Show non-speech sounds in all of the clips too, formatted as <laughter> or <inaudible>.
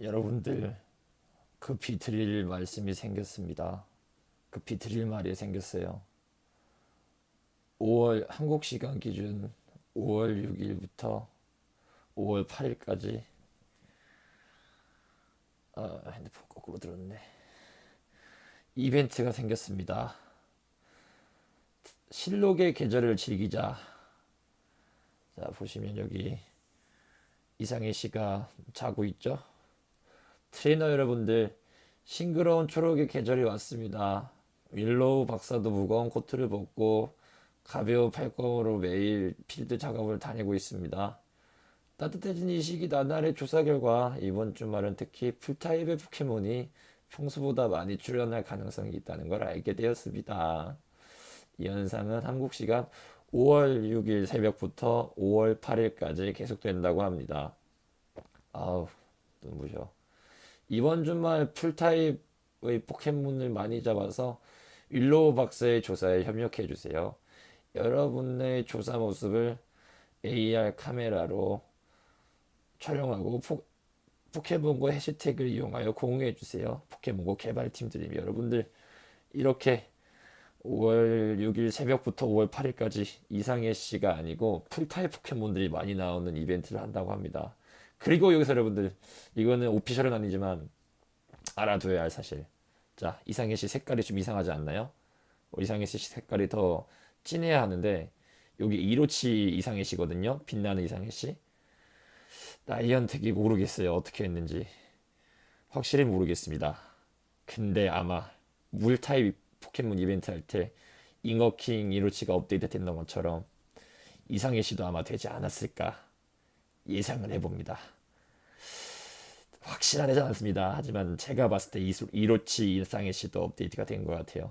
여러분들 급히 드릴 말씀이 생겼습니다. 급히 드릴 말이 생겼어요. 5월 한국 시간 기준 5월 6일부터 5월 8일까지 아, 핸드폰 거꾸로 들었네. 이벤트가 생겼습니다. 실록의 계절을 즐기자. 자, 보시면 여기 이상희 씨가 자고 있죠? 트레이너 여러분들, 싱그러운 초록의 계절이 왔습니다. 윌로우 박사도 무거운 코트를 벗고 가벼운 팔꿈으로 매일 필드 작업을 다니고 있습니다. 따뜻해진 이 시기 나날의 조사 결과 이번 주말은 특히 풀타입의 포켓몬이 평소보다 많이 출현할 가능성이 있다는 걸 알게 되었습니다. 이 현상은 한국 시간 5월 6일 새벽부터 5월 8일까지 계속된다고 합니다. 아우, 눈부셔. 이번 주말 풀타입의 포켓몬을 많이 잡아서 윌로우 박사의 조사에 협력해 주세요. 여러분의 조사 모습을 AR 카메라로 촬영하고 포, 포켓몬고 해시태그를 이용하여 공유해 주세요. 포켓몬고 개발팀들이 여러분들 이렇게 5월 6일 새벽부터 5월 8일까지 이상의 씨가 아니고 풀타입 포켓몬들이 많이 나오는 이벤트를 한다고 합니다. 그리고 여기서 여러분들 이거는 오피셜은 아니지만 알아둬야 할 사실. 자, 이상의 씨 색깔이 좀 이상하지 않나요? 어, 이상의 씨 색깔이 더 진해야 하는데 여기 이로치 이상의 씨거든요. 빛나는 이상의 씨. 나이언택이 모르겠어요. 어떻게 했는지. 확실히 모르겠습니다. 근데 아마 물 타입 포켓몬 이벤트 할 때 잉어킹 이로치가 업데이트 됐던 것처럼 이상의 씨도 아마 되지 않았을까 예상을 해봅니다. 확실하지 않습니다. 하지만 제가 봤을 때 이로치 이상의 씨도 업데이트가 된 것 같아요.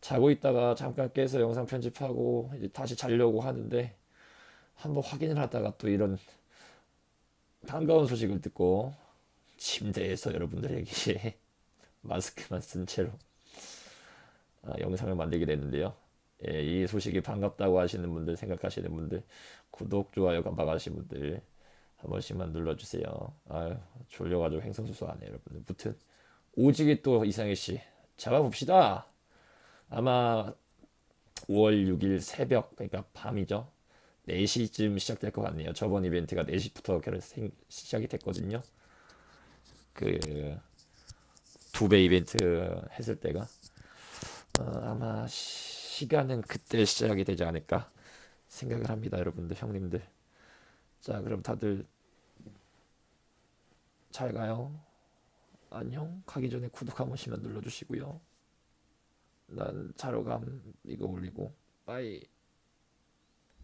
자고 있다가 잠깐 깨서 영상 편집하고 이제 다시 자려고 하는데 한번 확인을 하다가 또 이런 반가운 소식을 듣고 침대에서 여러분들에게 <laughs> 마스크만 쓴 채로 아, 영상을 만들게 됐는데요. 예, 이 소식이 반갑다고 하시는 분들, 생각하시는 분들, 구독, 좋아요, 깜빡 하시는 분들 한 번씩만 눌러주세요. 아유, 졸려가지고 행성수수하네, 여러분들. 무튼 오지게 또 이상해 씨 잡아봅시다. 아마 5월 6일 새벽, 그러니까 밤이죠. 4시쯤 시작될 것 같네요. 저번 이벤트가 4시부터 계속 생- 시작이 됐거든요. 그 두 배 이벤트 했을 때가 어, 아마 시간은 그때 시작이 되지 않을까 생각을 합니다, 여러분들, 형님들. 자, 그럼 다들 잘 가요. 안녕. 가기 전에 구독 한 번씩만 눌러주시고요. 난 자러 감 이거 올리고 빠이.